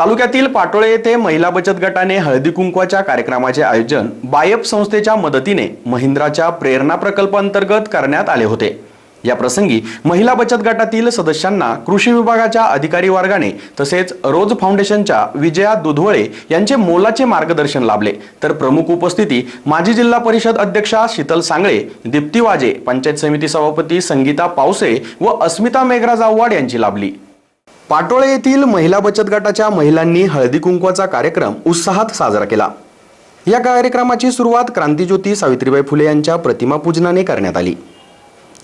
तालुक्यातील पाटोळे येथे महिला बचत गटाने हळदी कुंकवाच्या कार्यक्रमाचे आयोजन बायप संस्थेच्या मदतीने महिंद्राच्या प्रेरणा प्रकल्प अंतर्गत करण्यात आले होते. या प्रसंगी महिला बचत गटातील सदस्यांना कृषी विभागाच्या अधिकारी वर्गाने तसेच रोज फाउंडेशनच्या विजया दुधवळे यांचे मोलाचे मार्गदर्शन लाभले. तर प्रमुख उपस्थिती माजी जिल्हा परिषद अध्यक्षा शीतल सांगळे दीप्ती वाजे पंचायत समिती सभापती संगीता पावसे व अस्मिता मेघराज आव्हाड यांची लाभली. पाटोळे येथील महिला बचत गटाच्या महिलांनी हळदी कुंकवाचा कार्यक्रम उत्साहात साजरा केला. या कार्यक्रमाची सुरुवात क्रांतीज्योती सावित्रीबाई फुले यांच्या प्रतिमा पूजनाने करण्यात आली.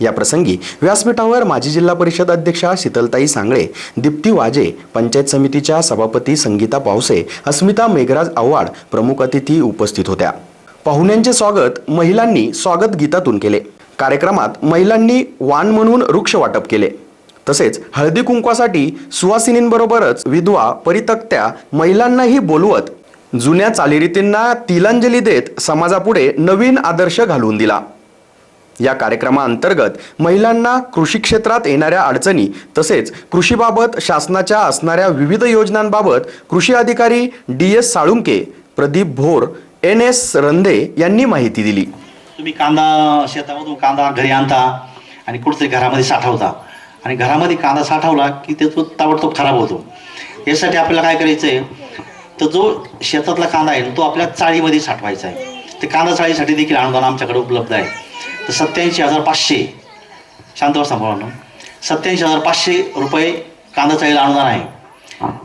या प्रसंगी व्यासपीठावर माजी जिल्हा परिषद अध्यक्षा शीतलताई सांगळे दीप्ती वाजे पंचायत समितीच्या सभापती संगीता पावसे अस्मिता मेघराज आव्हाड प्रमुख अतिथी उपस्थित होत्या. पाहुण्यांचे स्वागत महिलांनी स्वागत गीतातून केले. कार्यक्रमात महिलांनी वाण म्हणून वृक्ष वाटप केले. तसेच हळदी कुंकवासाठी सुवासिनींबरोबरच विधवा परितक्त्या महिलांनाही बोलवत जुन्या चालीरीतींना तिलांजली देत समाजापुढे नवीन आदर्श घालून दिला. या कार्यक्रमाअंतर्गत महिलांना कृषी क्षेत्रात येणाऱ्या अडचणी तसेच कृषीबाबत शासनाच्या असणाऱ्या विविध योजनांबाबत कृषी अधिकारी D S Salunke Pradeep Bhor N S Randhe यांनी माहिती दिली. तुम्ही कांदा शेतामधून कांदा घरी आणता आणि कुठतरी घरामध्ये साठवता. आणि घरामध्ये कांदा साठवला की त्याचं ताबडतोब खराब होतो. यासाठी आपल्याला काय करायचं आहे तर जो शेतातला कांदा आहे तो आपल्या चाळीमध्ये साठवायचा आहे. ते कांदा चाळीसाठी देखील अनुदान आमच्याकडे उपलब्ध आहे. तर सत्याऐंशी हजार पाचशे शांतवर सांभाळून सत्याऐंशी हजार पाचशे रुपये कांदा चाळीला अनुदान आहे.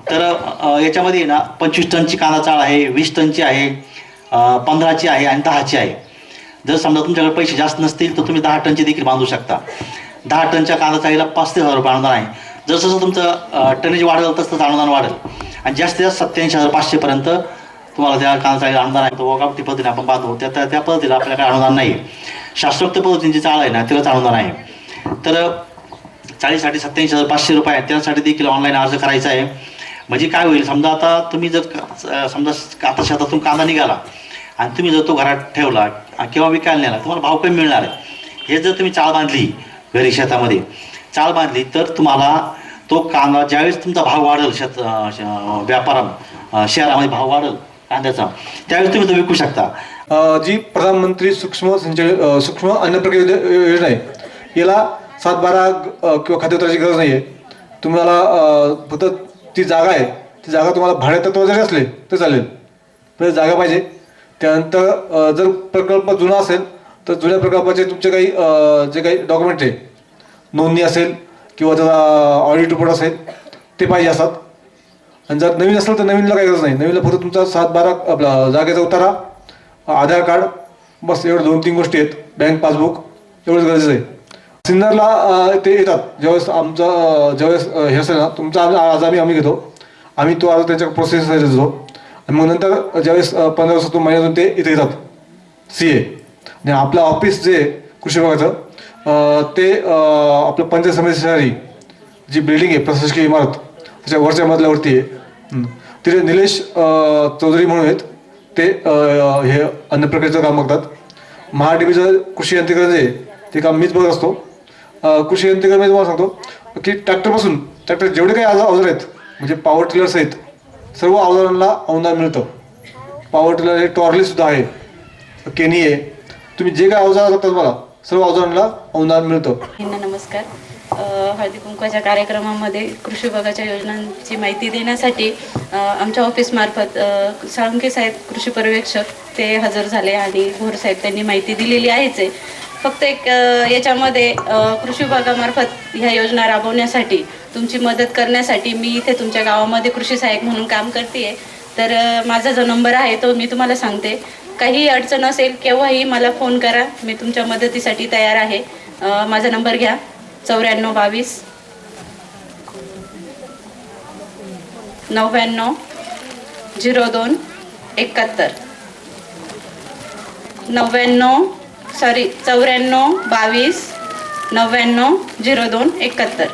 तर याच्यामध्ये ना पंचवीस टनची कांदा चाळ आहे वीस टनची आहे पंधराची आहे आणि दहाची आहे. जर समजा तुमच्याकडे पैसे जास्त नसतील तर तुम्ही दहा टनची देखील बांधू शकता. दहा टनच्या कांदा चाळीला पाच ते हजार रुपये अनुदान आहे. जसं जसं तुमचं टनेज वाढेल तसं तसं अनुदान वाढेल. आणि जास्तीत जास्त सत्याऐंशी हजार पाचशेपर्यंत तुम्हाला त्या कांदा चाळीला अनुदान आहे. तो वगावटी पद्धतीने आपण पाहतो. त्या त्या त्या पद्धतीला आपल्याकडे अनुदान नाही आहे शास्त्रोक्त पद्धतीने जी चाळ आहे ना तिलाच अनुदान आहे. तर चाळीसाठी सत्याऐंशी हजार पाचशे रुपये आहे त्यासाठी देखील ऑनलाईन अर्ज करायचा आहे. म्हणजे काय होईल समजा आता तुम्ही जर का- समजा आता शेतातून कांदा निघाला आणि तुम्ही जर तो घरात ठेवला किंवा विकायला नेला तुम्हाला भाव कमी मिळणार आहे. हे जर तुम्ही चाळ बांधली घरी शेतामध्ये. चाळ बांधली तर तुम्हाला तो कांदा ज्यावेळेस तुमचा भाव वाढेल शेत व्यापारा श- शहरामध्ये भाव वाढेल कांद्याचा त्यावेळेस तुम्ही तो विकू शकता. जी प्रधानमंत्री सूक्ष्म सिंचन सूक्ष्म अन्न प्रक्रिया योजना आहे याला सात बारा किंवा खाद्यपदार्थाची गरज नाही आहे तुम्हाला फक्त ती जागा आहे ती जागा तुम्हाला भाड्यातत्व जरी असले तर चालेल. जागा पाहिजे. त्यानंतर जर प्रकल्प जुना असेल तर जुन्या प्रकल्पाचे तुमचे काही जे काही डॉक्युमेंट आहे नोंदणी असेल किंवा त्याचा ऑडिट रिपोर्ट असेल ते पाहिजे असतात. आणि जर नवीन असेल तर नवीनला काही गरज नाही. नवीनला फक्त तुमचा सात बारा आपला जागेचा उतारा आधार कार्ड बस एवढं दोन तीन गोष्टी आहेत. बँक पासबुक एवढंच गरजेचं आहे. सिन्नरला ते येतात. ज्यावेळेस आमचं ज्यावेळेस हे असेल ना तुमचा आज आज आम्ही आम्ही घेतो. आम्ही तो आज त्यांच्या प्रोसेस देतो. आणि मग नंतर ज्यावेळेस पंधरा वर्षातून महिन्यातून ते इथे येतात. C A. आणि आपलं ऑफिस जे आहे कृषी विभागाचं ते आपलं पंचायत समिती शेजारी जी बिल्डिंग आहे प्रशासकीय इमारत त्याच्या वरच्या मजल्यावरती आहे. तिथे निलेश चौधरी म्हणून आहेत. ते हे अन्न प्रक्रियेचं काम बघतात. महाडीबीचं कृषी यंत्रीकरण जे आहे, ते काम मीच बघत असतो. कृषी यंत्रीकरण मी तुम्हाला सांगतो की ट्रॅक्टरपासून ट्रॅक्टर जेवढे काही अवजार अवजार आहेत म्हणजे पॉवर टिलर्स आहेत सर्व अवजारांना अनुदान मिळतं. पॉवर टिलर हे टॉर्लीसुद्धा आहे. केनी आहे. तुम्ही जे काय अवजार लागतात मला सर्व अवजारांना अनुदान मिळतं. यांना नमस्कार. अ, हळदी कुंकवाच्या कार्यक्रमामध्ये कृषी विभागाच्या योजनांची माहिती देण्यासाठी अ, आमच्या ऑफिसमार्फत अ, साळुंके साहेब कृषी पर्यवेक्षक ते हजर झाले आणि भोर साहेब त्यांनी माहिती दिलेली आहेच आहे. फक्त एक अ, याच्यामध्ये अ, कृषी विभागामार्फत ह्या योजना राबवण्यासाठी तुमची मदत करण्यासाठी मी इथे तुमच्या गावामध्ये कृषी सहाय्यक म्हणून काम करते तर अ, माझा जो नंबर आहे तो मी तुम्हाला सांगते. काही अडचण असेल केव्हाही मला फोन करा. मी तुमच्या मदतीसाठी तयार आहे. माझा नंबर घ्या. चौऱ्याण्णव बावीस. नव्याण्णव. झिरो दोन. एकाहत्तर. नव्याण्णव सॉरी चौऱ्याण्णव बावीस. नव्याण्णव झिरो दोन एकाहत्तर.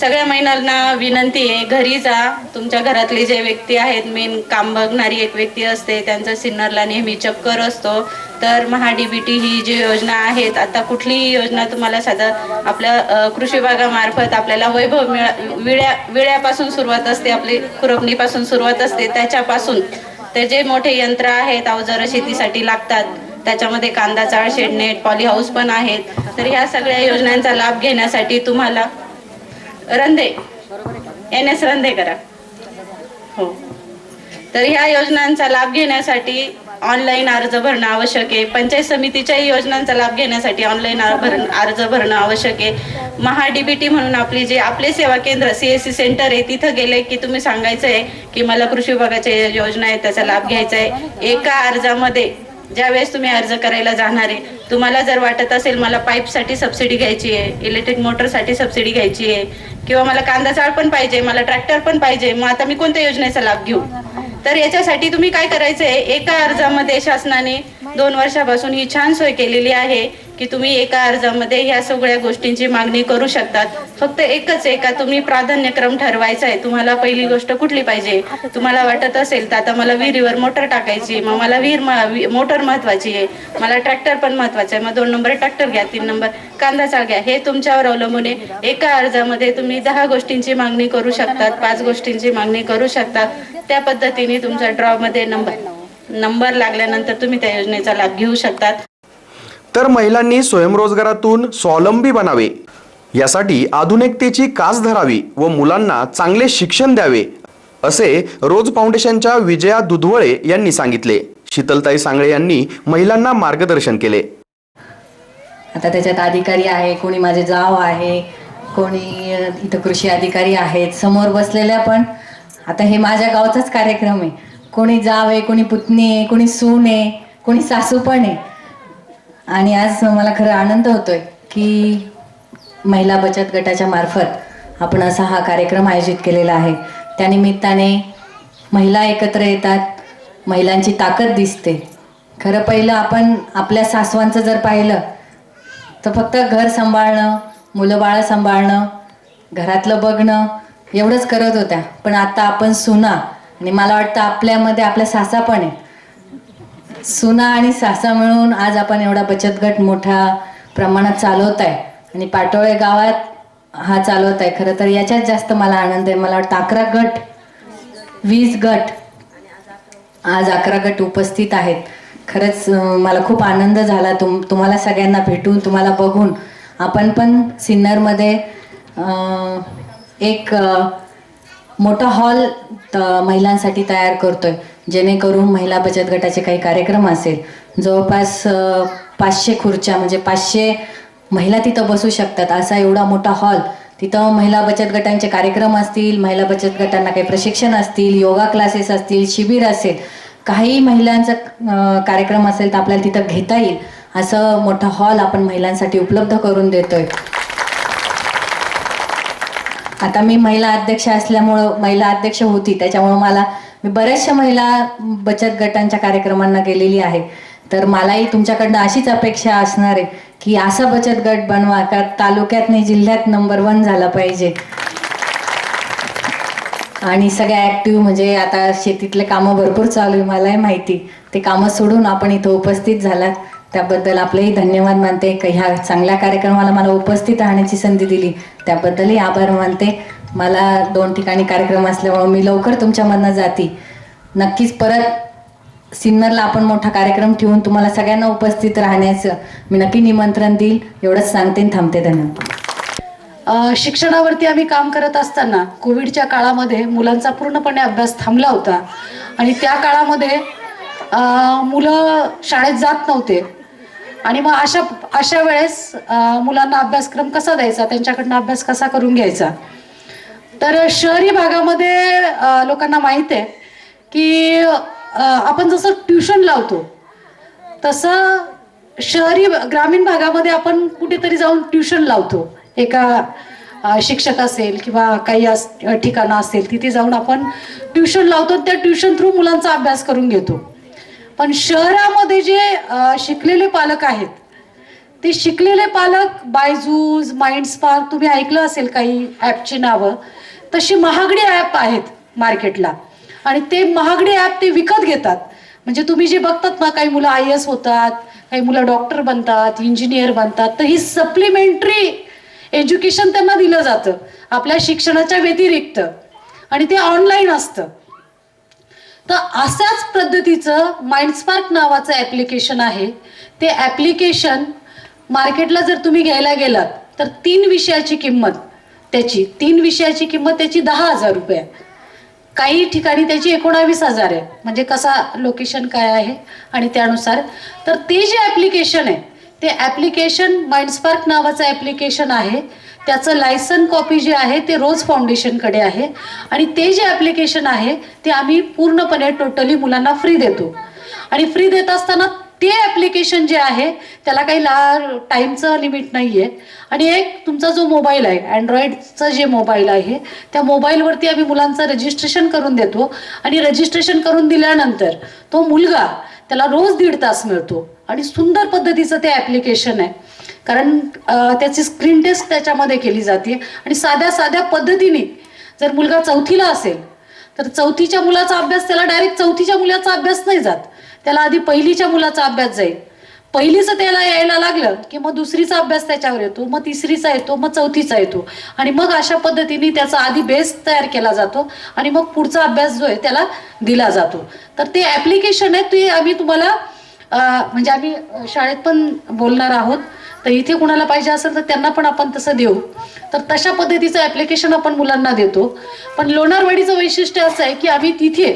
सगळ्या महिलांना विनंती आहे घरी जा. तुमच्या घरातली जे व्यक्ती आहेत मेन काम बघणारी एक व्यक्ती असते त्यांचा सिन्नरला नेहमी चक्कर असतो. तर महा बी टी ही जी योजना आहेत आता कुठलीही योजना तुम्हाला साधं आपल्या कृषी विभागामार्फत आपल्याला वैभव मिळा विळ्या विळ्यापासून सुरुवात असते आपली खुरपणीपासून सुरुवात असते त्याच्यापासून. ते जे मोठे यंत्र आहेत अवजारं शेतीसाठी लागतात त्याच्यामध्ये कांदा चाळ शेडनेट पॉली हाऊस पण आहेत. तर ह्या सगळ्या योजनांचा लाभ घेण्यासाठी तुम्हाला रंधे. एन एस रंधे करा हो. तर ह्या योजनांचा लाभ घेण्यासाठी ऑनलाईन अर्ज भरणं आवश्यक आहे. पंचायत समितीच्याही योजनांचा लाभ घेण्यासाठी ऑनलाईन अर्ज भरणं आवश्यक आहे. महा डीबीटी म्हणून आपली जे आपले सेवा केंद्र सीएससी सेंटर आहे तिथं गेले की तुम्ही सांगायचं आहे की मला कृषी विभागाच्या योजना आहेत त्याचा लाभ घ्यायचा आहे. एका अर्जामध्ये ज्यावेळेस तुम्ही अर्ज करायला जाणार आहे तुम्हाला जर वाटत असेल मला पाईपसाठी सबसिडी घ्यायची आहे इलेक्ट्रिक मोटरसाठी सबसिडी घ्यायची आहे किंवा मला कांदा चाळ पण पाहिजे मला ट्रॅक्टर पण पाहिजे मग आता मी कोणत्या योजनेचा लाभ घेऊ? तर याच्यासाठी तुम्ही काय करायचंय? एका अर्जामध्ये शासनाने दोन वर्षापासून ही छान सोय केलेली आहे. की तुम्ही एका अर्जामध्ये ह्या सगळ्या गोष्टींची मागणी करू शकतात. फक्त एकच एका तुम्ही प्राधान्यक्रम ठरवायचा आहे. तुम्हाला पहिली गोष्ट कुठली पाहिजे? तुम्हाला वाटत असेल तर आता मला विहिरीवर मोटर टाकायची मग मला विहीर मोटर महत्वाची आहे. मला ट्रॅक्टर पण महत्त्वाचा आहे. मग दोन नंबर ट्रॅक्टर घ्या तीन नंबर कांदा चाळ घ्या. हे तुमच्यावर अवलंबून आहे. एका अर्जामध्ये तुम्ही दहा गोष्टींची मागणी करू शकतात पाच गोष्टींची मागणी करू शकतात. त्या पद्धतीने तुमच्या ड्रॉमध्ये नंबर नंबर लागल्यानंतर तुम्ही त्या योजनेचा लाभ घेऊ शकतात. तर महिलांनी स्वयंरोजगारातून स्वावलंबी बनावे. यासाठी आधुनिकतेची कास धरावी व मुलांना चांगले शिक्षण द्यावे असे रोज फाउंडेशनच्या विजया दुधवळे यांनी सांगितले. शीतलताई सांगळे यांनी महिलांना मार्गदर्शन केले. आता त्याच्यात अधिकारी आहे कोणी माझे जाव आहे कोणी इथं कृषी अधिकारी आहेत समोर बसलेल्या पण. आता हे माझ्या गावचाच कार्यक्रम आहे. कोणी जाव आहे कोणी पुतणी आहे कोणी सून आहे कोणी सासू पण आहे. आणि आज मला खरं आनंद होतोय की महिला बचत गटाच्या मार्फत आपण असा हा कार्यक्रम आयोजित केलेला आहे. त्यानिमित्ताने महिला एकत्र येतात महिलांची ताकद दिसते. खरं पहिलं आपण आपल्या सासवांचं जर पाहिलं तर फक्त घर सांभाळणं मुलं बाळं सांभाळणं घरातलं बघणं एवढंच करत होत्या. पण आता आपण सुना आणि मला वाटतं आपल्यामध्ये आपल्या सासा पण आहे. सुना आणि सासा मिळून आज आपण एवढा बचत गट मोठ्या प्रमाणात चालवत आहे. आणि पाटोळे गावात हा चालवत आहे. खरं तर याच्यात जास्त मला आनंद आहे. मला वाटतं अकरा गट वीस गट आज अकरा गट उपस्थित आहेत. खरंच मला खूप आनंद झाला. तुम तुम्हाला सगळ्यांना भेटून तुम्हाला बघून. आपण पण सिन्नरमध्ये एक आ, मोठा हॉल महिलांसाठी तयार करतोय. जेणेकरून महिला बचत गटाचे काही कार्यक्रम असेल. जवळपास पाचशे खुर्च्या म्हणजे पाचशे महिला तिथं बसू शकतात. असा एवढा मोठा हॉल. तिथं महिला बचत गटांचे कार्यक्रम असतील महिला बचत गटांना काही प्रशिक्षण असतील योगा क्लासेस असतील शिबिर असेल. काही महिलांचा कार्यक्रम असेल तर आपल्याला तिथं घेता येईल. असं मोठा हॉल आपण महिलांसाठी उपलब्ध करून देतोय. आता मी महिला अध्यक्ष असल्यामुळं महिला अध्यक्ष होती त्याच्यामुळं मला मी बऱ्याचशा महिला बचत गटांच्या कार्यक्रमांना गेलेली आहे. तर मलाही तुमच्याकडनं अशीच अपेक्षा असणार आहे की असा बचत गट बनवा का तालुक्यात नाही जिल्ह्यात नंबर वन झाला पाहिजे. आणि सगळ्या ॲक्टिव्ह म्हणजे आता शेतीतले कामं भरपूर चालू आहे मलाही माहिती. ते कामं सोडून आपण इथं उपस्थित झालात. त्याबद्दल आपलेही धन्यवाद मानते. की ह्या चांगल्या कार्यक्रमाला मला उपस्थित राहण्याची संधी दिली. त्याबद्दलही आभार मानते. मला दोन ठिकाणी कार्यक्रम असल्यामुळं मी लवकर तुमच्यामधनं जाते. नक्कीच परत सिन्नरला आपण मोठा कार्यक्रम ठेवून तुम्हाला सगळ्यांना उपस्थित राहण्याचं मी नक्की निमंत्रण देईल. एवढंच सांगते आणि थांबते धन्यवाद. शिक्षणावरती आम्ही काम करत असताना कोविडच्या काळामध्ये मुलांचा पूर्णपणे अभ्यास थांबला होता. आणि त्या काळामध्ये मुलं शाळेत जात नव्हते. आणि मग अशा अशा वेळेस मुलांना अभ्यासक्रम कसा द्यायचा? त्यांच्याकडनं अभ्यास कसा करून घ्यायचा? तर शहरी भागामध्ये लोकांना माहीत आहे की आपण जसं ट्युशन लावतो तसं शहरी ग्रामीण भागामध्ये आपण कुठेतरी जाऊन ट्युशन लावतो. एका शिक्षक असेल किंवा काही अस ठिकाणं असेल तिथे जाऊन आपण ट्युशन लावतो त्या ट्युशन थ्रू मुलांचा अभ्यास करून घेतो. पण शहरामध्ये जे शिकलेले पालक आहेत ते शिकलेले पालक बायजूज माइंड स्पार्क तुम्ही ऐकलं असेल काही ॲपची नावं तशी महागडी ॲप आहेत मार्केटला. आणि ते महागडी ॲप ते विकत घेतात. म्हणजे तुम्ही जे बघतात ना काही मुलं आय एस होतात काही मुलं डॉक्टर बनतात इंजिनियर बनतात तर ही सप्लिमेंटरी एज्युकेशन त्यांना दिलं जातं. आपल्या शिक्षणाच्या व्यतिरिक्त. आणि ते ऑनलाईन असतं. तर अशाच पद्धतीचं माइंडस्पार्क नावाचं ॲप्लिकेशन आहे. ते ॲप्लिकेशन मार्केटला जर तुम्ही घ्यायला गेलात तर तीन विषयाची किंमत त्याची तीन विषयाची किंमत त्याची दहा हजार रुपये आहे. काही ठिकाणी त्याची एकोणावीस हजार आहे. म्हणजे कसा लोकेशन काय आहे आणि त्यानुसार. तर ते जे ॲप्लिकेशन आहे ते ॲप्लिकेशन माइंडस्पार्क नावाचं ॲप्लिकेशन आहे. त्याचं लायसन कॉपी जे आहे ते रोज फाउंडेशनकडे आहे. आणि ते जे ॲप्लिकेशन आहे ते आम्ही पूर्णपणे टोटली मुलांना फ्री देतो. आणि फ्री देत असताना ते ॲप्लिकेशन जे आहे त्याला काही ला टाईमचं लिमिट नाही आहे आणि एक तुमचा जो मोबाईल आहे अँड्रॉइडचा जे मोबाईल आहे त्या मोबाईलवरती आम्ही मुलांचं रजिस्ट्रेशन करून देतो. आणि रजिस्ट्रेशन करून दिल्यानंतर तो मुलगा त्याला रोज दीड तास मिळतो. आणि सुंदर पद्धतीचं ते ॲप्लिकेशन आहे. कारण त्याची स्क्रीन टेस्ट त्याच्यामध्ये केली जाते. आणि साध्या साध्या पद्धतीने जर मुलगा चौथीला असेल तर चौथीच्या मुलाचा अभ्यास त्याला डायरेक्ट चौथीच्या मुलाचा अभ्यास नाही जात. त्याला आधी पहिलीच्या मुलाचा अभ्यास जाईल. पहिलीचं त्याला यायला लागलं की मग दुसरीचा अभ्यास त्याच्यावर येतो मग तिसरीचा येतो मग चौथीचा येतो. आणि मग अशा पद्धतीने त्याचा आधी बेस तयार केला जातो आणि मग पुढचा अभ्यास जो आहे त्याला दिला जातो. तर ते ॲप्लिकेशन आहे ते आम्ही तुम्हाला म्हणजे आम्ही शाळेत पण बोलणार आहोत. तर इथे कुणाला पाहिजे असेल तर त्यांना पण आपण तसं देऊ. तर तशा पद्धतीचं ॲप्लिकेशन आपण मुलांना देतो. पण लोणारवाडीचं वैशिष्ट्य असं आहे की आम्ही तिथे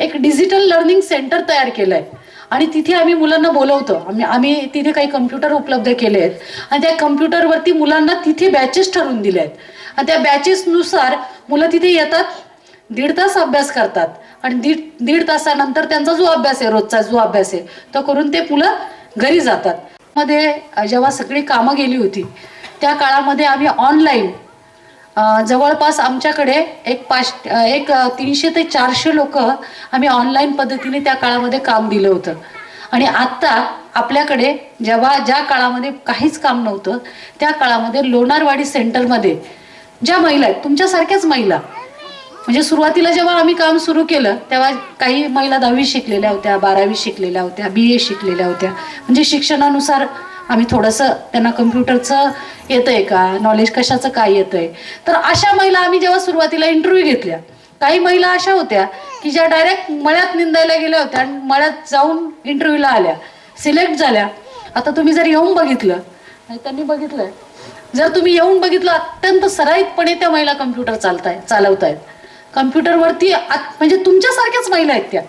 एक डिजिटल लर्निंग सेंटर तयार केलं आहे आणि तिथे आम्ही मुलांना बोलवतो. आम्ही आम्ही तिथे काही कम्प्युटर उपलब्ध केले आहेत. आणि त्या कम्प्युटरवरती मुलांना तिथे बॅचेस ठरवून दिले आहेत आणि त्या बॅचेसनुसार मुलं तिथे येतात दीड तास अभ्यास करतात. आणि दीड दीड तासानंतर त्यांचा जो अभ्यास आहे रोजचा जो अभ्यास आहे तो करून ते मुलं घरी जातात. मध्ये जेव्हा सगळी कामं गेली होती त्या काळामध्ये आम्ही ऑनलाईन जवळपास आमच्याकडे एक पाच एक तीनशे ते चारशे लोक आम्ही ऑनलाईन पद्धतीने त्या काळामध्ये काम दिलं होतं. आणि आत्ता आपल्याकडे जेव्हा ज्या काळामध्ये काहीच काम नव्हतं त्या काळामध्ये लोणारवाडी सेंटरमध्ये ज्या महिला आहेत तुमच्यासारख्याच महिला म्हणजे सुरुवातीला जेव्हा आम्ही काम सुरू केलं तेव्हा काही महिला दहावी शिकलेल्या होत्या बारावी शिकलेल्या होत्या बी ए शिकलेल्या होत्या. म्हणजे शिक्षणानुसार आम्ही थोडंसं त्यांना कम्प्युटरचं येतंय का? नॉलेज कशाचं काय येतंय? तर अशा महिला आम्ही जेव्हा सुरुवातीला इंटरव्ह्यू घेतल्या काही महिला अशा होत्या की ज्या डायरेक्ट मळ्यात निंदायला गेल्या होत्या आणि मळ्यात जाऊन इंटरव्ह्यूला आल्या. सिलेक्ट झाल्या. आता तुम्ही जर येऊन बघितलं त्यांनी बघितलंय जर तुम्ही येऊन बघितलं अत्यंत सराईतपणे त्या महिला कम्प्युटर चालताय चालवतायत. कम्प्युटरवरती म्हणजे तुमच्यासारख्याच महिला आहेत त्या.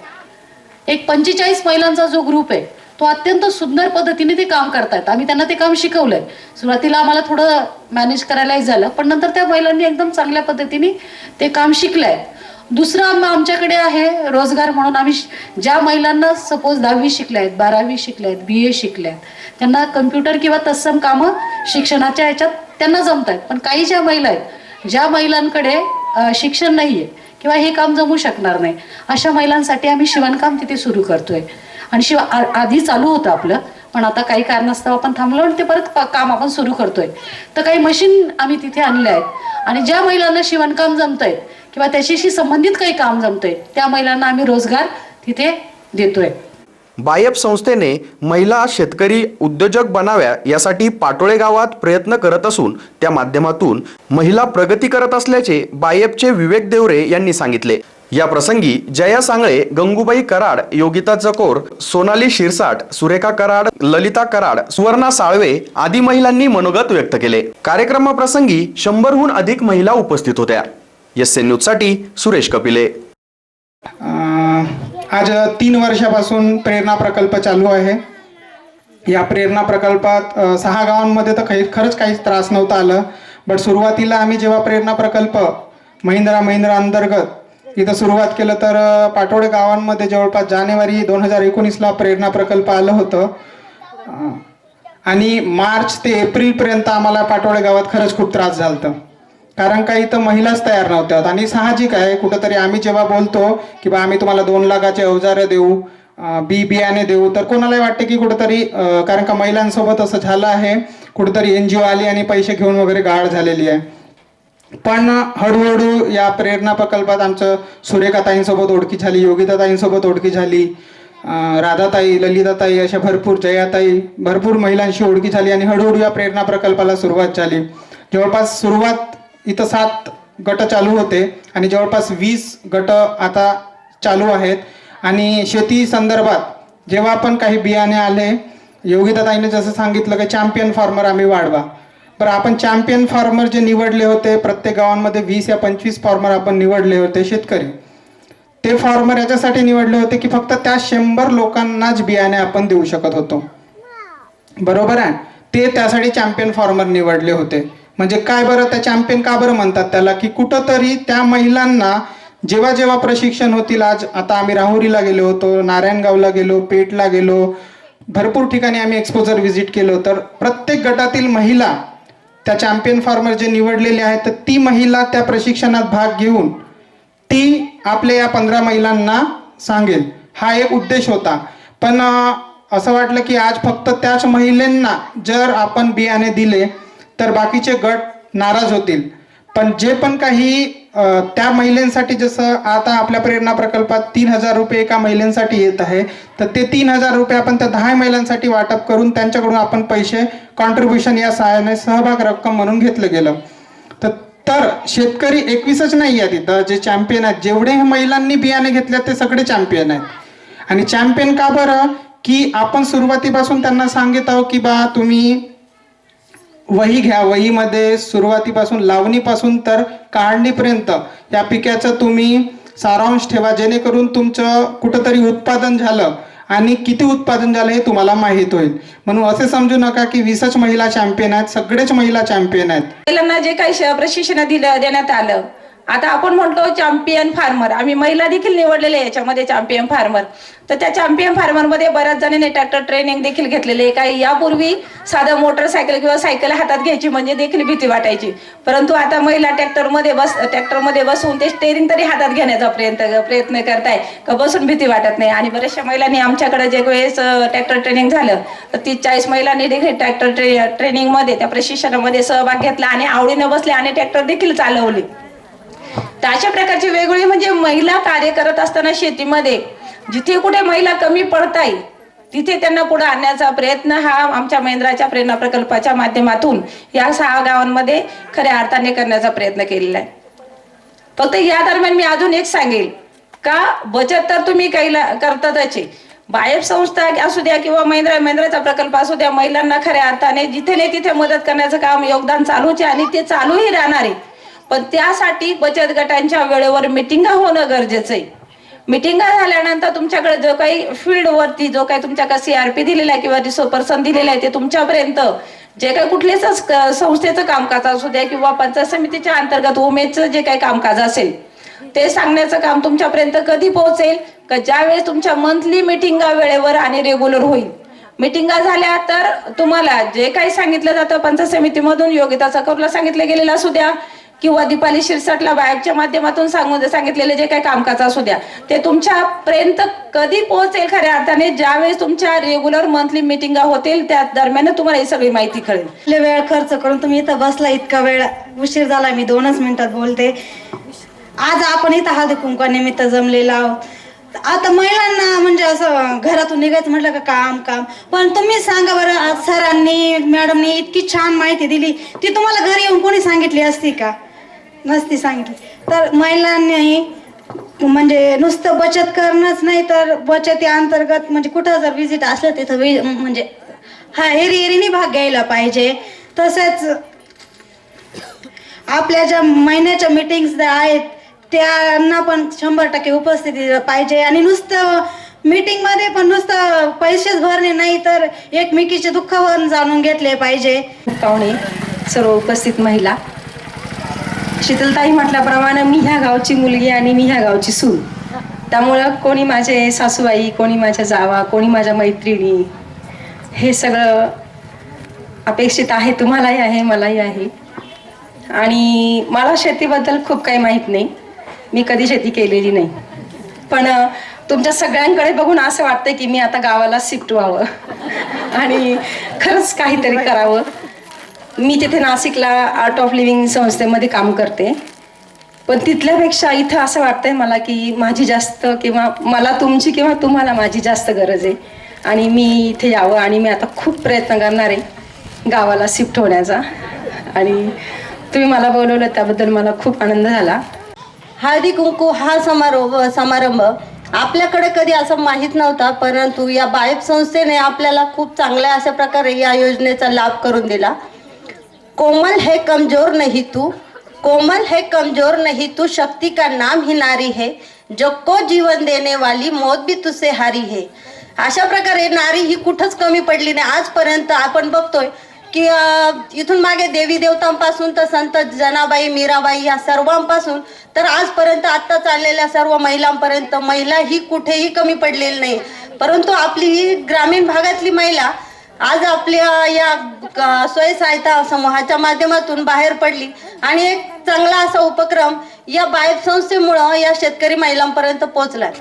एक पंचेचाळीस महिलांचा जो ग्रुप आहे तो अत्यंत सुंदर पद्धतीने ते काम करतायत. आम्ही त्यांना ते काम शिकवलंय. सुरुवातीला आम्हाला थोडं मॅनेज करायलाही झालं पण नंतर त्या महिलांनी एकदम चांगल्या पद्धतीने ते काम शिकलंय. दुसरं आमच्याकडे आहे रोजगार म्हणून. आम्ही ज्या महिलांना सपोज दहावी शिकल्या आहेत बारावी शिकल्या आहेत बी ए शिकल्या आहेत त्यांना कम्प्युटर किंवा तत्सम कामं शिक्षणाच्या ह्याच्यात त्यांना जमत आहेत पण काही ज्या महिला आहेत ज्या महिलांकडे शिक्षण नाही आहे किंवा हे काम जमू शकणार नाही. अशा महिलांसाठी आम्ही शिवणकाम तिथे सुरू करतोय. आणि शिव आधी चालू होतं आपलं पण आता काही कारणास्तव आपण थांबलो आणि ते परत काम आपण सुरू करतोय. तर काही मशीन आम्ही तिथे आणले आहेत. आणि ज्या महिलांना शिवणकाम जमतंय किंवा त्याच्याशी संबंधित काही काम जमतंय त्या महिलांना आम्ही रोजगार तिथे देतोय. बायप संस्थेने महिला शेतकरी उद्योजक बनाव्या यासाठी पाटोळे गावात प्रयत्न करत असून त्या माध्यमातून महिला प्रगती करत असल्याचे बायपचे विवेक देवरे यांनी सांगितले. या प्रसंगी जया सांगळे गंगूबाई कराड योगिता चकोर सोनाली शिरसाट सुरेखा कराड ललिता कराड सुवर्णा साळवे आदी महिलांनी मनोगत व्यक्त केले. कार्यक्रमाप्रसंगी शंभरहून अधिक महिला उपस्थित होत्या. एस एन न्यूजसाठी सुरेश कपिले. आज तीन वर्षापासून प्रेरणा प्रकल्प चालू आहे. या प्रेरणा प्रकल्पात सहा गावांमध्ये तर काही खरंच काहीच त्रास नव्हता आलं. बट सुरुवातीला आम्ही जेव्हा प्रेरणा प्रकल्प महिंद्रा महिंद्रा अंतर्गत इथं सुरुवात केलं तर पाटोडे गावांमध्ये जवळपास जानेवारी दोन हजार एकोणीसला प्रेरणा प्रकल्प आलं होतं. आणि मार्च ते एप्रिलपर्यंत आम्हाला पाटोळे गावात खरंच खूप त्रास झाला होता कारण का इथं महिलाच तयार नव्हत्या आणि साहजिक आहे कुठंतरी आम्ही जेव्हा बोलतो की बा आम्ही तुम्हाला दोन लाखाचे अवजारं देऊ बी बियाणे देऊ तर कोणालाही वाटते की कुठंतरी कारण का महिलांसोबत असं झालं आहे कुठंतरी एन जी ओ आली आणि पैसे घेऊन वगैरे गाळ झालेली आहे. पण हळूहळू या प्रेरणा प्रकल्पात आमचं सुरेखाताईंसोबत ओळखी झाली योगिताताईंसोबत ओळखी झाली राधाताई ललिताताई अशा भरपूर जयाताई भरपूर महिलांशी ओळखी झाली आणि हळूहळू या प्रेरणा प्रकल्पाला सुरुवात झाली. जवळपास सुरुवात इथं सात गट चालू होते आणि जवळपास वीस गट आता चालू आहेत. आणि शेती संदर्भात जेव्हा आपण काही बियाणे आले योगिताताईने जसं सांगितलं की चॅम्पियन फार्मर आम्ही वाढवा. बरं आपण चॅम्पियन फार्मर जे निवडले होते प्रत्येक गावांमध्ये वीस या पंचवीस फार्मर आपण निवडले होते शेतकरी. ते फार्मर याच्यासाठी निवडले होते की फक्त त्या शंभर लोकांनाच बियाणे आपण देऊ शकत होतो. बरोबर आहे? ते त्यासाठी चॅम्पियन फार्मर निवडले होते. म्हणजे काय बरं त्या चॅम्पियन का बरं म्हणतात त्याला? की कुठंतरी त्या महिलांना जेव्हा जेव्हा प्रशिक्षण होतील आज आता आम्ही राहुरीला गेलो होतो नारायणगावला गेलो पेठला गेलो भरपूर ठिकाणी आम्ही एक्सपोजर व्हिजिट केलो. तर प्रत्येक गटातील महिला त्या चॅम्पियन फार्मर जे निवडलेले आहेत तर ती महिला त्या प्रशिक्षणात भाग घेऊन ती आपल्या या पंधरा महिलांना सांगेल. हा एक उद्देश होता. पण असं वाटलं की आज फक्त त्याच महिलांना जर आपण बियाणे दिले तर बाकीचे गट नाराज होतील. पण जे पण काही त्या महिलांसाठी जसं आता आपल्या प्रेरणा प्रकल्पात तीन हजार रुपये एका महिलेसाठी येत आहे तर ते तीन हजार रुपये आपण त्या दहा महिलांसाठी वाटप करून त्यांच्याकडून आपण पैसे कॉन्ट्रीब्युशन या सहाय्याने सहभाग रक्कम म्हणून घेतलं गेलं. तर तर शेतकरी एकवीसच नाही आहे तिथं जे चॅम्पियन आहेत. जेवढे हे महिलांनी बियाणे घेतले ते सगळे चॅम्पियन आहेत. आणि चॅम्पियन का बरं? की आपण सुरुवातीपासून त्यांना सांगित आहोत की बा तुम्ही वही घ्या. वहीमध्ये सुरुवातीपासून लावणीपासून तर काढणीपर्यंत या पिकाचं तुम्ही सारांश ठेवा. जेणेकरून तुमचं कुठंतरी उत्पादन झालं आणि किती उत्पादन झालं हे तुम्हाला माहीत होईल. म्हणून असे समजू नका की वीसच महिला चॅम्पियन आहेत सगळेच महिला चॅम्पियन आहेत. महिलांना जे काही प्रशिक्षण दिलं देण्यात आलं आता आपण म्हणतो चॅम्पियन फार्मर आम्ही महिला देखील निवडलेले याच्यामध्ये चॅम्पियन फार्मर तर त्या चॅम्पियन फार्मरमध्ये बऱ्याच जणांनी ट्रॅक्टर ट्रेनिंग देखील घेतलेले आहे. काही यापूर्वी साधं मोटरसायकल किंवा सायकल हातात घ्यायची म्हणजे देखील भीती वाटायची. परंतु आता महिला ट्रॅक्टरमध्ये बस ट्रॅक्टरमध्ये बसून ते स्टेरिंग तरी हातात घेण्याचा प्रयत्न प्रयत्न करताय. का बसून भीती वाटत नाही? आणि बऱ्याचशा महिलांनी आमच्याकडे जे वेळेस ट्रॅक्टर ट्रेनिंग झालं तर तीस चाळीस महिलांनी देखील ट्रॅक्टर ट्रे ट्रेनिंगमध्ये त्या प्रशिक्षणामध्ये सहभाग घेतला आणि आवडीनं बसले आणि ट्रॅक्टर देखील चालवले. तर अशा प्रकारची वेगवेगळी म्हणजे महिला कार्य करत असताना शेतीमध्ये जिथे कुठे महिला कमी पडताय तिथे त्यांना पुढे आणण्याचा प्रयत्न हा आमच्या महिंद्राच्या प्रेरणा प्रकल्पाच्या माध्यमातून या सहा गावांमध्ये खऱ्या अर्थाने करण्याचा प्रयत्न केलेला आहे. फक्त या दरम्यान मी अजून एक सांगेल का बचत तर तुम्ही काही करतातच बाहेर संस्था असू द्या किंवा महिंद्रा महिंद्राचा प्रकल्प असू द्या महिलांना खऱ्या अर्थाने जिथे नाही तिथे मदत करण्याचं काम योगदान चालूच आहे आणि ते चालूही राहणार आहे. पण त्यासाठी बचत गटांच्या वेळेवर मिटिंगा होणं गरजेचं आहे. मिटिंगा झाल्यानंतर तुमच्याकडे जो काही फील्डवरती जो काही तुमच्याकडे सीआरपी दिलेला आहे किंवा रिसो पर्सन दिलेला आहे ते तुमच्यापर्यंत जे काही कुठलेच संस्थेचं कामकाज असू द्या किंवा पंचायत समितीच्या अंतर्गत उमेदचं जे काही कामकाज असेल ते सांगण्याचं काम तुमच्यापर्यंत कधी पोहोचेल? का ज्यावेळेस तुमच्या मंथली मिटिंगा वेळेवर आणि रेग्युलर होईल? मिटिंगा झाल्या तर तुम्हाला जे काही सांगितलं जातं पंचायत समितीमधून योग्यता चकरला सांगितलं गेलेलं असू द्या. किंवा दीपाली शिरसाटला बायकच्या माध्यमातून सांगून सांगितलेले जे काही कामकाज असू द्या ते तुमच्यापर्यंत कधी पोहोचेल खऱ्या अर्थाने? ज्यावेळेस तुमच्या रेग्युलर मंथली मिटिंगा होतील त्या दरम्यान तुम्हाला ही सगळी माहिती कळेल. वेळ खर्च करून तुम्ही इथं बसला इतका वेळ उशीर झाला मी दोनच मिनिटात बोलते. आज आपण इथं हळदी कुंकवानिमित्त जमलेला आहोत. आता महिलांना म्हणजे असं घरातून निघायचं म्हटलं का काम काम. पण तुम्ही सांगा बरं आज सरांनी मॅडमनी इतकी छान माहिती दिली ती तुम्हाला घरी येऊन कोणी सांगितली असती का? नसती सांगितली. तर महिलांनी म्हणजे नुसतं बचत करणंच नाही तर बचत या अंतर्गत म्हणजे कुठं जर विजिट असलं तिथं म्हणजे हा एरी एरीने भाग घ्यायला पाहिजे. तसेच आपल्या ज्या महिन्याच्या मिटिंग्स आहेत त्यांना पण शंभर टक्के उपस्थिती पाहिजे. आणि नुसतं मीटिंगमध्ये पण नुसतं पैसेच भरणे नाही तर एकमेकीचे दुःख जाणून घेतले पाहिजे. पाहुणे सर्व उपस्थित महिला शीतलताई म्हटल्याप्रमाणे मी ह्या गावची मुलगी आणि मी ह्या गावची सून. त्यामुळं कोणी माझे सासूबाई कोणी माझ्या जावा कोणी माझ्या मैत्रिणी हे सगळं अपेक्षित आहे तुम्हालाही आहे मलाही आहे. आणि मला शेतीबद्दल खूप काही माहीत नाही. मी कधी शेती केलेली नाही. पण तुमच्या सगळ्यांकडे बघून असं वाटतंय की मी आता गावाला शिफ्ट व्हावं आणि खरंच काहीतरी करावं. मी तिथे नाशिकला आर्ट ऑफ लिव्हिंग संस्थेमध्ये काम करते. पण तिथल्यापेक्षा इथं असं वाटतंय मला की माझी जास्त किंवा मला तुमची किंवा तुम्हाला माझी जास्त गरज आहे. आणि मी इथे यावं आणि मी आता खूप प्रयत्न करणार आहे गावाला शिफ्ट होण्याचा. आणि तुम्ही मला बोलवलं त्याबद्दल मला खूप आनंद झाला. हळदी कुंकू हा समारोह समारंभ आपल्याकडे कधी असं माहीत नव्हता परंतु या बायप संस्थेने आपल्याला खूप चांगल्या अशा प्रकारे या योजनेचा लाभ करून दिला. कोमल है कमजोर नहीं तू। कोमल है कमजोर नहीं तू। शक्ति का नाम ही नारी है। जो को जीवन देने वाली मौत भी तुझसे हारी है। अशा प्रकारे नारी ही कुठंच कमी पडली नाही. आजपर्यंत आपण बघतोय की इथून मागे देवी देवतांपासून तर संत जनाबाई मीराबाई या सर्वांपासून तर आजपर्यंत आत्ता चाललेल्या सर्व महिलांपर्यंत महिला ही कुठेही कमी पडलेली नाही. परंतु आपली ही ग्रामीण भागातली महिला आज आपल्या या स्वय सहायता समूहाच्या माध्यमातून बाहेर पडली. आणि एक चांगला असा उपक्रम या बायप संस्थेमुळं या शेतकरी महिलांपर्यंत पोहोचलाय.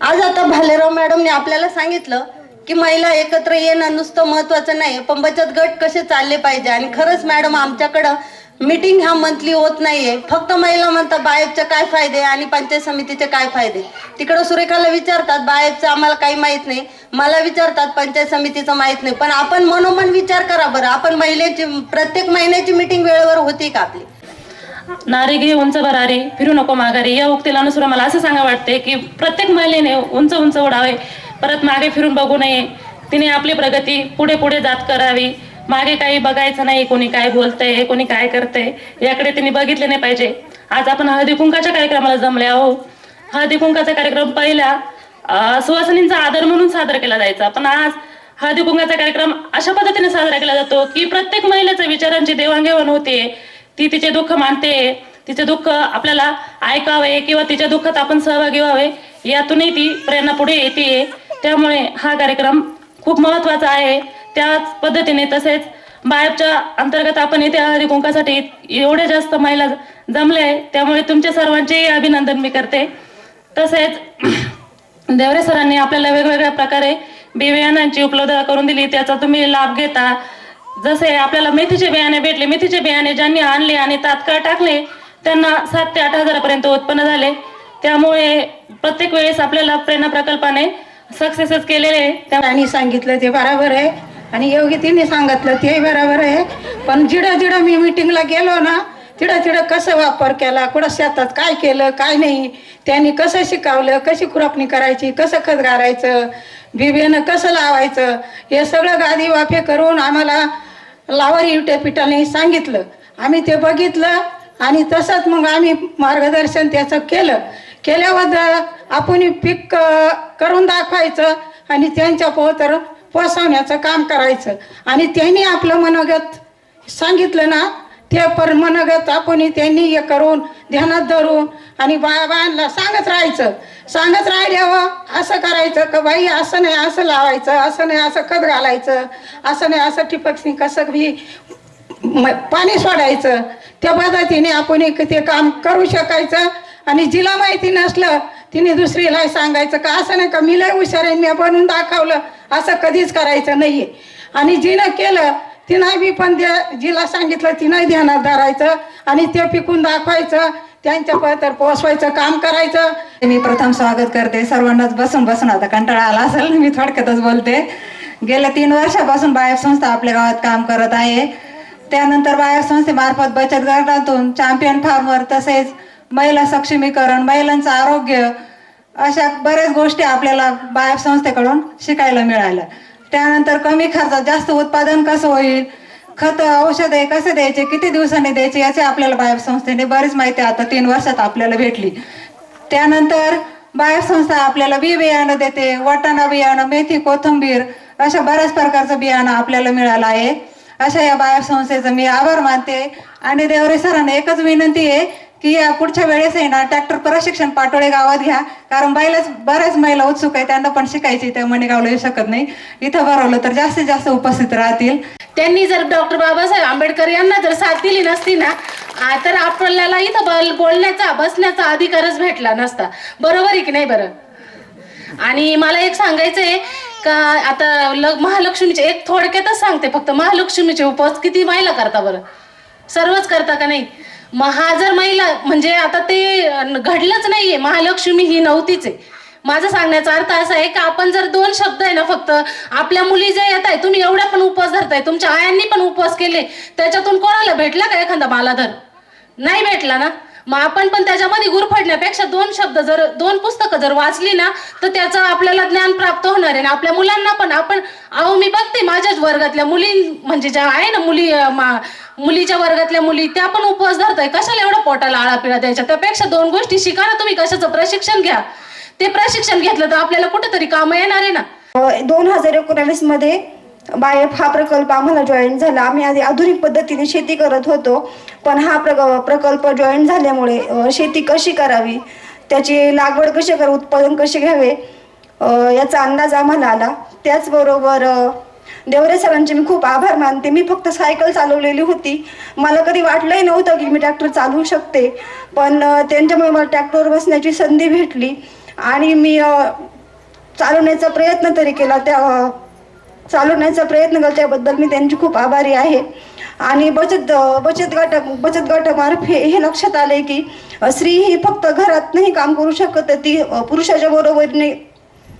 आज आता भालेराव मॅडमने आपल्याला सांगितलं की महिला एकत्र येणं नुसतं महत्वाचं नाही पण बचत गट कसे चालले पाहिजे? आणि खरंच मॅडम आमच्याकडं मीटिंग ह्या मंथली होत नाहीये. फक्त महिला म्हणतात बायपचे काय फायदे आणि पंचायत समितीचे काय फायदे? तिकडं सुरेखाला विचारतात बायपचं आम्हाला काही माहीत नाही. मला विचारतात पंचायत समितीचं माहीत नाही. पण आपण मनोमन विचार करा बरं. आपण महिलेची प्रत्येक महिन्याची मीटिंग वेळेवर होती का आपली? नारे घे उंच भरारी फिरू नको माघारी. या उक्तीला अनुसरून मला असं सांगा वाटते की प्रत्येक महिलेने उंच उंच उडावे परत मागे फिरून बघू नये. तिने आपली प्रगती पुढे पुढे जात करावी. मागे काही बघायचं नाही कोणी काय बोलतंय कोणी काय करतंय. याकडे त्यांनी बघितले नाही पाहिजे. आज आपण हळदी कुंकाच्या कार्यक्रमाला जमले आहो हळदी कुंकाचा कार्यक्रम पहिला सुवासिनींचा आदर म्हणून सादर केला जायचा. पण आज हळदी कुंकाचा कार्यक्रम अशा पद्धतीने साजरा केला जातो की प्रत्येक महिलेच्या विचारांची देवाणघेवाण होते. ती तिचे दुःख मानते. तिचे दुःख आपल्याला ऐकावे किंवा तिच्या दुःखात आपण सहभागी व्हावे यातूनही ती प्रेरणा पुढे येते. त्यामुळे हा कार्यक्रम खूप महत्त्वाचा आहे. त्याच पद्धतीने तसेच बायपच्या अंतर्गत आपण इथे हळदी कुंकासाठी एवढ्या जास्त महिला जमले आहे त्यामुळे तुमच्या सर्वांचेही अभिनंदन मी करते. तसेच देवरे सरांनी आपल्याला वेगवेगळ्या प्रकारे बी बियाणांची उपलब्धता करून दिली त्याचा तुम्ही लाभ घेता. जसे आपल्याला मेथीचे बियाणे भेटले मेथीचे बियाणे ज्यांनी आणले आणि तात्काळ टाकले त्यांना सात ते आठ हजारापर्यंत उत्पन्न झाले. त्यामुळे प्रत्येक वेळेस आपल्याला प्रेरणा प्रकल्पाने सक्सेसच केलेले आहे. त्या आणि सांगितलं ते बरोबर आहे. आणि योगी तिने सांगितलं ते बरोबर आहे पण जिडं जिडं मी मिटिंगला गेलो ना तिडं तिडं कसं वापर केला कुठं शेतात काय केलं काय नाही त्यांनी कसं शिकवलं कशी खुरपणी करायची कसं खत घालायचं बिबेनं कसं लावायचं हे सगळं गादी वाफे करून आम्हाला लावर युट्यापीठाने सांगितलं. आम्ही ते बघितलं आणि तसंच मग आम्ही मार्गदर्शन त्याचं केलं. केल्यावर आपण पीक करून दाखवायचं आणि त्यांच्या पोहतर पोचवण्याचं काम करायचं. आणि त्यांनी आपलं मनोगत सांगितलं ना ते पर मनोगत आपण त्यांनी हे करून ध्यानात धरून आणि बा सांगत राहायचं. सांगत राहिल्यावर असं करायचं का बाई असं नाही असं लावायचं असं नाही असं खत घालायचं असं नाही असं ठिपकसिंग कसं बी पाणी सोडायचं. त्या पद्धतीने आपण एक ते काम करू शकायचं. आणि जिला माहिती नसलं तिने दुसरीला सांगायचं का असं नाही का मी लय हुशार आहे मी बनवून दाखवलं. असं कधीच करायचं नाहीये. आणि जिनं केलं तिनं बी पण द्या जिला सांगितलं तिनं ध्यानात धरायचं आणि ते पिकून दाखवायचं त्यांच्या तर पोचवायचं काम करायचं. मी प्रथम स्वागत करते. सर्वांनाच बसून बसून आता कंटाळा आला असेल मी थोडक्यातच बोलते. गेल्या तीन वर्षापासून बायफ संस्था आपल्या गावात काम करत आहे. त्यानंतर बायफ संस्थेमार्फत बचत गटातून चॅम्पियन फार्मर तसेच महिला सक्षमीकरण महिलांचं आरोग्य अशा बऱ्याच गोष्टी आपल्याला बाय संस्थेकडून शिकायला मिळाल्या. त्यानंतर कमी खर्चात जास्त उत्पादन कसं होईल? खत औषधे कसे द्यायचे? किती दिवसांनी द्यायचे? याची आपल्याला बायफ संस्थेने बरीच माहिती आता तीन वर्षात आपल्याला भेटली. त्यानंतर बायफ संस्था आपल्याला बी बियाणं देते वाटाणा बियाणं मेथी कोथिंबीर अशा बऱ्याच प्रकारचं बियाणं आपल्याला मिळालं आहे. अशा या बायफ संस्थेचं मी आभार मानते. आणि देवरे सरांना एकच विनंती आहे की पुढच्या वेळेस आहे ना ट्रॅक्टर प्रशिक्षण पाटोळे गावात घ्या. कारण बैलच बऱ्याच महिला उत्सुक आहे त्यांना पण शिकायची त्या मणेगावला येऊ शकत नाही. इथं भरवलं तर जास्तीत जास्त उपस्थित राहतील. त्यांनी जर डॉक्टर बाबासाहेब आंबेडकर यांना जर साथ दिली नसती ना तर आपल्याला इथं बोलण्याचा बसण्याचा अधिकारच भेटला नसता. बरोबर आहे की नाही बरं? आणि मला एक सांगायचं आहे का आता ल महालक्ष्मीचे एक थोडक्यातच सांगते फक्त महालक्ष्मीचे उपवास किती महिला करता बरं? सर्वच करता का नाही? महाजर जर महिला म्हणजे आता ते घडलंच नाहीये महालक्ष्मी ही नव्हतीच आहे. माझं सांगण्याचा अर्थ असा आहे की आपण जर दोन शब्द आहे ना फक्त आपल्या मुली जे येत आहे तुम्ही एवढ्या पण उपवास धरताय तुमच्या आयांनी पण उपवास केले त्याच्यातून कोणाला भेटला का एखादा मालाधर नाही भेटला ना? मग आपण पण त्याच्यामध्ये गुरफडण्यापेक्षा दोन शब्द जर दोन पुस्तकं जर वाचली ना तर त्याचं आपल्याला ज्ञान प्राप्त होणार आहे. ना आपल्या मुलांना पण आपण अहो मी बघते माझ्याच वर्गातल्या मुली म्हणजे ज्या आहे ना मुली मुलीच्या वर्गातल्या मुली त्या पण उपवास धरताय. कशाला एवढं पोटाला आळापिळा द्यायच्या? त्यापेक्षा दोन गोष्टी शिका ना तुम्ही कशाचं प्रशिक्षण घ्या. ते प्रशिक्षण घेतलं तर आपल्याला कुठेतरी कामं येणार आहे ना. दोन हजार एकोणावीसमध्ये बायफ हा प्रकल्प आम्हाला जॉईन झाला. आम्ही आधी आधुनिक पद्धतीने शेती करत होतो पण हा प्रक प्रकल्प जॉईन झाल्यामुळे शेती कशी करावी त्याची लागवड कशी करावी उत्पादन कसे घ्यावे याचा अंदाज आम्हाला आला. त्याचबरोबर देवरे सरांचे मी खूप आभार मानते. मी फक्त सायकल चालवलेली होती. मला कधी वाटलंही नव्हतं की मी ट्रॅक्टर चालवू शकते पण त्यांच्यामुळे मला ट्रॅक्टरवर बसण्याची संधी भेटली. आणि मी चालवण्याचा प्रयत्न तरी केला. त्या चालवण्याचा प्रयत्न केला त्याबद्दल मी त्यांची खूप आभारी आहे. आणि बचत बचत गट बचत गटामार्फे हे लक्षात आले की स्त्री ही फक्त घरात नाही काम करू शकत तर ती पुरुषाच्या बरोबरीने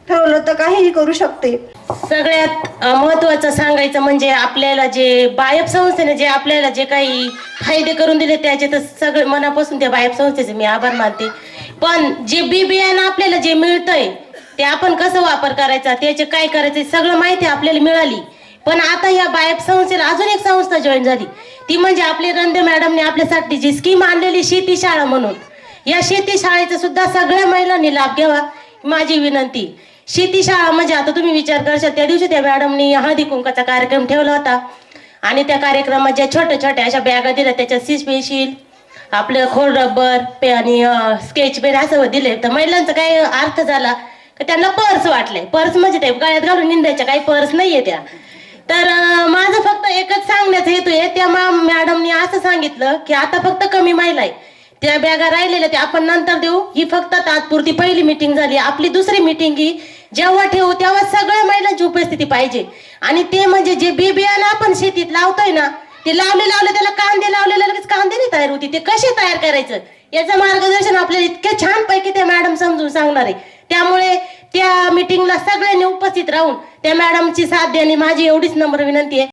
ठरवलं तर काहीही करू शकते. सगळ्यात महत्वाचं महत्त्वाचं सांगायचं म्हणजे आपल्याला जे बायप संस्थेने जे आपल्याला जे काही फायदे करून दिले त्याचे तर सगळे मनापासून त्या बायप संस्थेचे मी आभार मानते. पण जे बी बियाणं आपल्याला जे मिळतंय ते आपण कसं वापर करायचा त्याचे काय करायचे सगळं माहिती आपल्याला मिळाली. पण आता या बायप संस्थेला अजून एक संस्था जॉईन झाली. ती म्हणजे आपली रंदे मॅडमने आपल्यासाठी जी स्कीम आणलेली शेती शाळा म्हणून. या शेती शाळेचा सुद्धा सगळ्या महिलांनी लाभ घ्यावा माझी विनंती. शेती शाळा म्हणजे आता तुम्ही विचार करशाल त्या दिवशी त्या मॅडमनी हळदी कुंकाचा कार्यक्रम ठेवला होता. आणि त्या कार्यक्रमात ज्या छोट्या छोट्या अशा बॅगा दिल्या त्याच्यात सीस पेशील आपलं खोड रबर पे आणि स्केच पेन असं दिले. तर महिलांचा काय अर्थ झाला. तर त्यांना पर्स वाटलंय. पर्स म्हणजे ते गळ्यात घालून निंदायच्या काही पर्स नाहीये त्या. तर माझं फक्त एकच सांगण्याचा हेतू आहे त्या मॅडमनी असं सांगितलं की आता फक्त कमी महिला आहे. त्या बॅगा राहिलेल्या त्या आपण नंतर देऊ. ही फक्त तात्पुरती पहिली मिटिंग झाली. आपली दुसरी मिटिंग ही जेव्हा ठेवू तेव्हा सगळ्या महिलांची उपस्थिती पाहिजे. आणि ते म्हणजे जे बी बियाणं आपण शेतीत लावतोय ना ते लावले लावले त्याला कांदे लावले लगेच कांदे नाही तयार होती. ते कसे तयार करायचं? याचं मार्गदर्शन आपल्याला इतक्या छान पैकी ते मॅडम समजून सांगणार आहे. त्यामुळे त्या मिटिंगला सगळ्यांनी उपस्थित राहून त्या मॅडमची साथ देणे माझी एवढीच नम्र विनंती आहे.